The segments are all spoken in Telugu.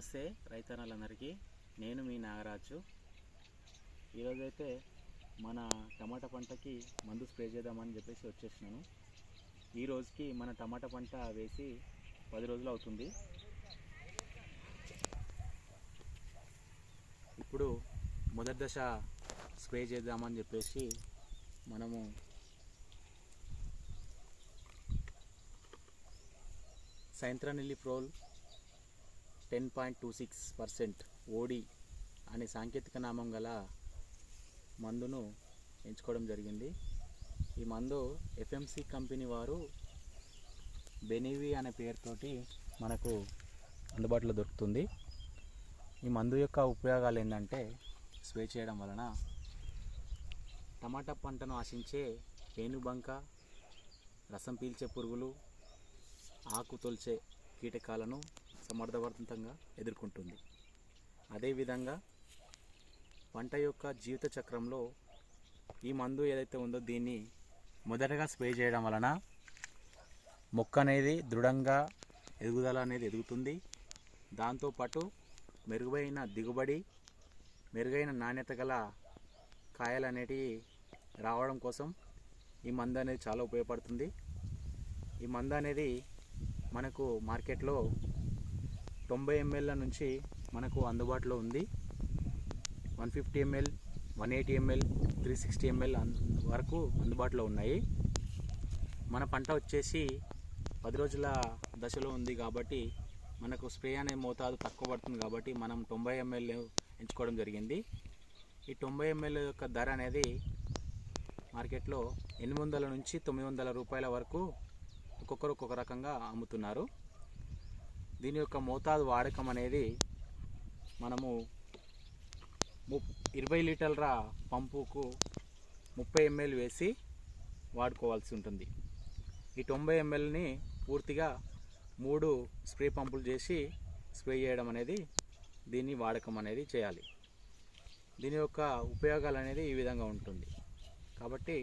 నమస్తే రైతన్నలందరికీ. నేను మీ నాగరాజు. ఈరోజైతే మన టమాటా పంటకి మందు స్ప్రే చేద్దామని చెప్పేసి వచ్చేసినాను. ఈ రోజుకి మన టమాటా పంట వేసి పది రోజులు అవుతుంది. ఇప్పుడు మొదటి దశ స్ప్రే చేద్దామని చెప్పేసి మనము సైంత్రనిల్లి ప్రోల్ ten point two six percent OD అనే సాంకేతిక నామం గల మందును ఎంచుకోవడం జరిగింది. ఈ మందు ఎఫ్ఎంసి కంపెనీ వారు బెనివి అనే పేరుతోటి మనకు అందుబాటులో దొరుకుతుంది. ఈ మందు యొక్క ఉపయోగాలు ఏంటంటే స్ప్రే చేయడం వలన టమాటా పంటను ఆశించే పేనుబంక రసం పీల్చే పురుగులు ఆకు తొలిచే కీటకాలను సమర్థవంతంగా ఎదుర్కొంటుంది. అదేవిధంగా పంట యొక్క జీవిత చక్రంలో ఈ మందు ఏదైతే ఉందో దీన్ని మొదటగా స్ప్రే చేయడం వలన మొక్క అనేది దృఢంగా ఎదుగుదల అనేది ఎదుగుతుంది. దాంతోపాటు మెరుగైన దిగుబడి మెరుగైన నాణ్యత గల కాయలు అనేటివి రావడం కోసం ఈ మందు అనేది చాలా ఉపయోగపడుతుంది. ఈ మందు అనేది మనకు మార్కెట్లో తొంభై ఎంఎల్ నుంచి మనకు అందుబాటులో ఉంది. One fifty ML one eighty ML three sixty ML వరకు అందుబాటులో ఉన్నాయి. మన పంట వచ్చేసి పది రోజుల దశలో ఉంది కాబట్టి మనకు స్ప్రే అనే మోతాదు తక్కువ పడుతుంది కాబట్టి మనం తొంభై ఎంఎల్ ఎంచుకోవడం జరిగింది. ఈ తొంభై ఎంఎల్ యొక్క ధర అనేది మార్కెట్లో ఎనిమిది వందల నుంచి తొమ్మిది వందల రూపాయల వరకు ఒక్కొక్కరు ఒక్కొక్క రకంగా అమ్ముతున్నారు. దీని యొక్క మోతాదు వాడకం అనేది మనము ము ఇరవై లీటర్ల పంపుకు ముప్పై ఎంఎల్ వేసి వాడుకోవాల్సి ఉంటుంది. ఈ తొంభై ఎంఎల్ని పూర్తిగా మూడు స్ప్రే పంపులు చేసి స్ప్రే చేయడం అనేది దీన్ని వాడకం అనేది చేయాలి. దీని యొక్క ఉపయోగాలు అనేది ఈ విధంగా ఉంటుంది. కాబట్టి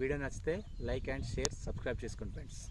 వీడియో నచ్చితే లైక్ అండ్ షేర్ సబ్స్క్రైబ్ చేసుకోండి ఫ్రెండ్స్.